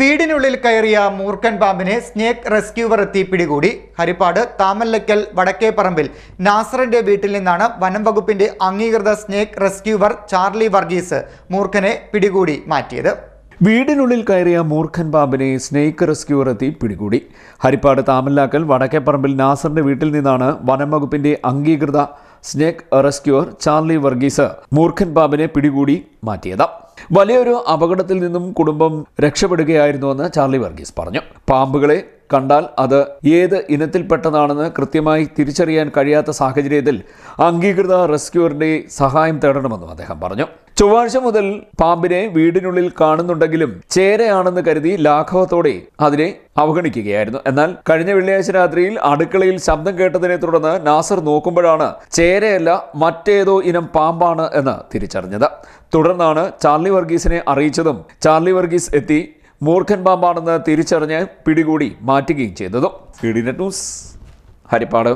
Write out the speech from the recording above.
വീടിനുള്ളിൽ കയറിയ മൂർഖൻ പാമ്പിനെ സ്നേക്ക് റെസ്ക്യൂവർ എത്തി പിടികൂടി. ഹരിപ്പാട് താമല്ലക്കൽ വടക്കേപ്പറമ്പിൽ നാസറിന്റെ വീട്ടിൽ നിന്നാണ് വനം വകുപ്പിന്റെ അംഗീകൃത സ്നേക്ക് റെസ്ക്യൂവർ ചാർലി വർഗീസ് മൂർഖനെ പിടികൂടി മാറ്റിയത്. വീടിനുള്ളിൽ കയറിയ മൂർഖൻ പാമ്പിനെ സ്നേക്ക് റെസ്ക്യൂവർ എത്തി പിടികൂടി. ഹരിപ്പാട് താമല്ലാക്കൽ വടക്കേപ്പറമ്പിൽ നാസറിന്റെ വീട്ടിൽ നിന്നാണ് വനം വകുപ്പിന്റെ അംഗീകൃത സ്നേക്ക് റെസ്ക്യൂർ ചാർലി വർഗീസ് മൂർഖൻ പാമ്പിനെ പിടികൂടി മാറ്റിയത്. വലിയൊരു അപകടത്തിൽ നിന്നും കുടുംബം രക്ഷപ്പെടുകയായിരുന്നുവെന്ന് ചാർലി വർഗീസ് പറഞ്ഞു. പാമ്പുകളെ കണ്ടാൽ അത് ഏത് ഇനത്തിൽപ്പെട്ടതാണെന്ന് കൃത്യമായി തിരിച്ചറിയാൻ കഴിയാത്ത സാഹചര്യത്തിൽ അംഗീകൃത റെസ്ക്യൂറിന്റെ സഹായം തേടണമെന്നും അദ്ദേഹം പറഞ്ഞു. ചൊവ്വാഴ്ച മുതൽ പാമ്പിനെ വീടിനുള്ളിൽ കാണുന്നുണ്ടെങ്കിലും ചേരയാണെന്ന് കരുതി ലാഘവത്തോടെ അതിനെ അവഗണിക്കുകയായിരുന്നു. എന്നാൽ കഴിഞ്ഞ വെള്ളിയാഴ്ച രാത്രിയിൽ അടുക്കളയിൽ ശബ്ദം കേട്ടതിനെ തുടർന്ന് നാസർ നോക്കുമ്പോഴാണ് ചേരയല്ല മറ്റേതോ ഇനം പാമ്പാണ് എന്ന് തിരിച്ചറിഞ്ഞത്. തുടർന്നാണ് ചാർലി വർഗീസിനെ അറിയിച്ചതും ചാർലി വർഗീസ് എത്തി മൂർഖൻ പാമ്പാണെന്ന് തിരിച്ചറിഞ്ഞ് പിടികൂടി മാറ്റുകയും ചെയ്തതും. ന്യൂസ് ഹരിപ്പാട്.